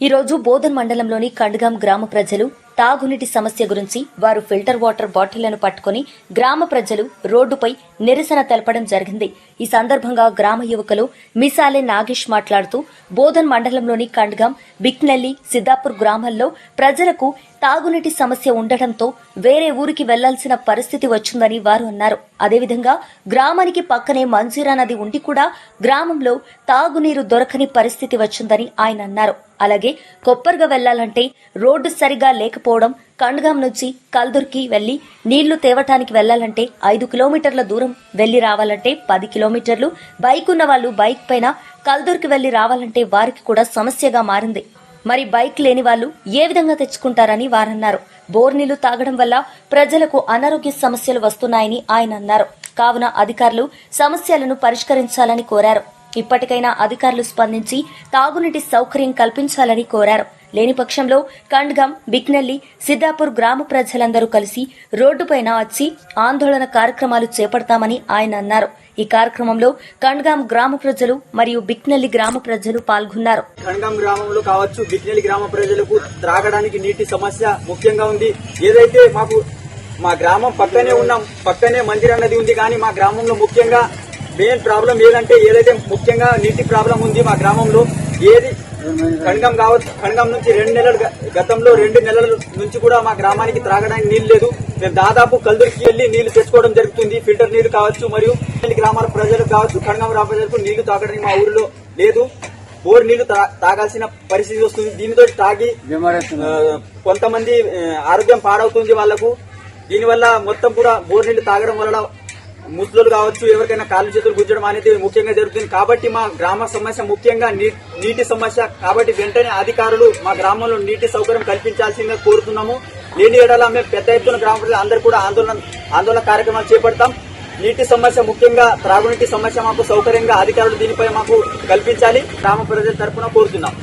ఈరోజు బోధన్ మండలంలోని కండ్గాం గ్రామ ప్రజలు తాగునీటి సమస్య గురించి వారు ఫిల్టర్ వాటర్ బాటిళ్ళను పట్టుకుని గ్రామ ప్రజలు రోడ్డుపై నిరసన తెలపడం జరిగింది. ఈ సందర్భంగా గ్రామ యువకులు మిసాలే నాగేష్ మాట్లాడుతూ బోధన్ మండలంలోని కండగాం బిక్నెల్లి సిద్దాపూర్ గ్రామాల్లో ప్రజలకు తాగునీటి సమస్య ఉండటంతో వేరే ఊరికి వెళ్ళాల్సిన పరిస్థితి వచ్చిందని వారు అన్నారు. అదేవిధంగా గ్రామానికి పక్కనే మంజీరా నది ఉండి కూడా గ్రామంలో తాగునీరు దొరకని పరిస్థితి వచ్చిందని ఆయన అన్నారు. అలాగే కొప్పర్గా వెళ్ళాలంటే రోడ్డు సరిగా లేకపోవడం కండ్గాం నుంచి కల్దుర్కి వెళ్ళి నీళ్ళు తేవటానికి వెళ్ళాలంటే ఐదు కిలోమీటర్ల దూరం వెళ్ళి రావాలంటే పది కిలోమీటర్లు. బైక్ ఉన్న వాళ్ళు బైక్ పైన కల్దుర్కి వెళ్ళి రావాలంటే వారికి కూడా సమస్యగా మారింది. మరి బైక్ లేని వాళ్ళు ఏ విధంగా తెచ్చుకుంటారని వారన్నారు. బోర్ నీళ్ళు తాగడం వల్ల ప్రజలకు అనారోగ్య సమస్యలు వస్తున్నాయని ఆయన అన్నారు. కావున అధికారులు సమస్యలను పరిష్కరించాలని కోరారు. ఇప్పటికైనా అధికారులు స్పందించి తాగునీటి సౌకర్యం కల్పించాలని కోరారు. లేని పక్షంలో కండ్గం బిక్నెల్లి సిద్దాపూర్ గ్రామ ప్రజలందరూ కలిసి రోడ్డుపైన వచ్చి ఆందోళన కార్యక్రమాలు చేపడతామని ఆయన అన్నారు. ఈ కార్యక్రమంలో కండ్గాం గ్రామ ప్రజలు మరియు బిక్నెల్లి గ్రామ ప్రజలు పాల్గొన్నారు. ఖండం గ్రామంలో కావచ్చు బిక్నెల్లి గ్రామ ప్రజలకు త్రాగడానికి నీటి సమస్య ముఖ్యంగా ఉంది. ఏదైతే మాకు మా గ్రామం పక్కనే ఉన్నాం పక్కనే మందిర్ అన్నది ఉంది కానీ మా గ్రామంలో ముఖ్యంగా మెయిన్ ప్రాబ్లం ఏదంటే ఏదైతే ముఖ్యంగా నీటి ప్రాబ్లం ఉంది మా గ్రామంలో ఏది కణగం కావచ్చు కణగం నుంచి రెండు నెలలు గతంలో రెండు నెలల నుంచి కూడా మా గ్రామానికి త్రాగడానికి నీళ్ళు లేదు. మేము దాదాపు కల్దురికి వెళ్ళి నీళ్ళు తెచ్చుకోవడం జరుగుతుంది. ఫిల్టర్ నీళ్ళు కావచ్చు మరియు గ్రామాల ప్రజలకు కావచ్చు గ్రామ ప్రజలకు నీళ్ళు తాగడానికి మా ఊరిలో లేదు. బోర్ నీళ్ళు తాగాల్సిన పరిస్థితి వస్తుంది. దీనితో తాగి కొంతమంది ఆరోగ్యం పాడవుతుంది వాళ్ళకు దీనివల్ల మొత్తం కూడా బోర్ నీళ్ళు తాగడం వల్ల ముసలు కావచ్చు ఎవరికైనా కాళ్ళు చేతులు గుంజడం అనేది ముఖ్యంగా జరుగుతుంది. కాబట్టి మా గ్రామ సమస్య ముఖ్యంగా నీటి సమస్య. కాబట్టి వెంటనే అధికారులు మా గ్రామంలో నీటి సౌకర్యం కల్పించాల్సిందిగా కోరుతున్నాము. లేని ఏడాల మేము పెద్ద ఎత్తున గ్రామ ప్రజలు అందరూ కూడా ఆందోళన ఆందోళన కార్యక్రమాలు చేపడతాం. నీటి సమస్య ముఖ్యంగా త్రాగునీటి సమస్య మాకు సౌకర్యంగా అధికారులు దీనిపై మాకు కల్పించాలి. గ్రామ ప్రజల తరఫున కోరుతున్నాం.